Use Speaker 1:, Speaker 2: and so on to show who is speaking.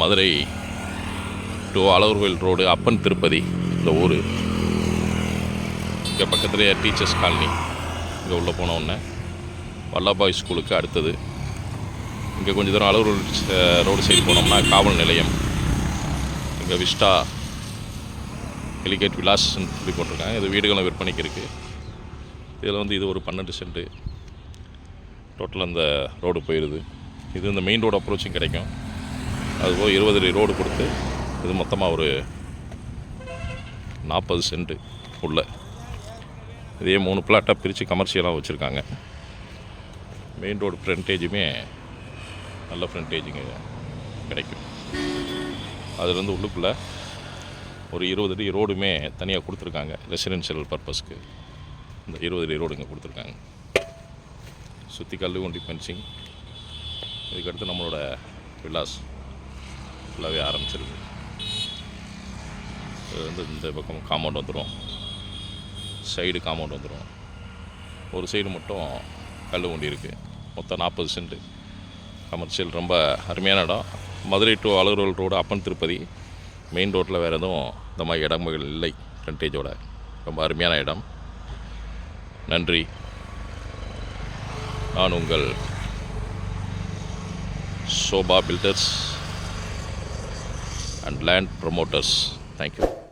Speaker 1: Madurai to Alagar Koil road அப்பன் திருப்பதி இந்த ஊர். இங்கே பக்கத்துலேயே டீச்சர்ஸ் காலனி இங்கே உள்ளே போன உடனே வல்லபாய் ஸ்கூலுக்கு அடுத்தது. இங்கே கொஞ்சம் தூரம் அழகர் ரோடு சைடு போனோம்னா காவல் நிலையம். இங்கே விஸ்டா ஹெலிகேட் விலாஸ்ன்னு சொல்லி போட்டிருக்காங்க. இது வீடுகளும் விற்பனைக்கு இருக்குது இதில் வந்து இது ஒரு பன்னெண்டு சென்ட்டு டோட்டல் அந்த ரோடு போயிடுது இது இந்த மெயின் ரோடு அப்ரோச்சும் கிடைக்கும். அதுபோல் இருபது அடி ரோடு கொடுத்து இது மொத்தமாக ஒரு நாற்பது சென்ட்டு உள்ள. இதே மூணு பிளாட்டாக பிரித்து கமர்ஷியலாக வச்சுருக்காங்க. மெயின் ரோடு ஃப்ரண்டேஜுமே நல்ல ஃப்ரண்டேஜுங்க கிடைக்கும். அதுலேருந்து உள்ளுக்குள்ளே ஒரு இருபது அடி ரோடுமே தனியாக கொடுத்துருக்காங்க. ரெசிடென்ஷியல் பர்பஸ்க்கு இந்த இருபது அடி ரோடு இங்கே கொடுத்துருக்காங்க. சுற்றி கல் கொண்டி ஃபென்சிங் இதுக்கடுத்து நம்மளோட விலாஸ் ஃபுல்லாகவே ஆரம்பிச்சிருக்கு இது வந்து இந்த பக்கம் காம்பவுண்ட் வந்துடும் சைடு காம்பவுண்ட் வந்துடும் ஒரு சைடு மட்டும் கல் கொண்டி இருக்குது மொத்தம் நாற்பது சென்ட்டு கமர்ஷியல் ரொம்ப அருமையான இடம். மதுரை டு அழகரோல் ரோடு அப்பன் திருப்பதி. மெயின் ரோட்டில் வேறு எதுவும் இந்த மாதிரி இடங்கள் இல்லை. ஃப்ரண்டேஜோட ரொம்ப அருமையான இடம். நன்றி. நான் உங்கள் Sobha builders. and land promoters. Thank you.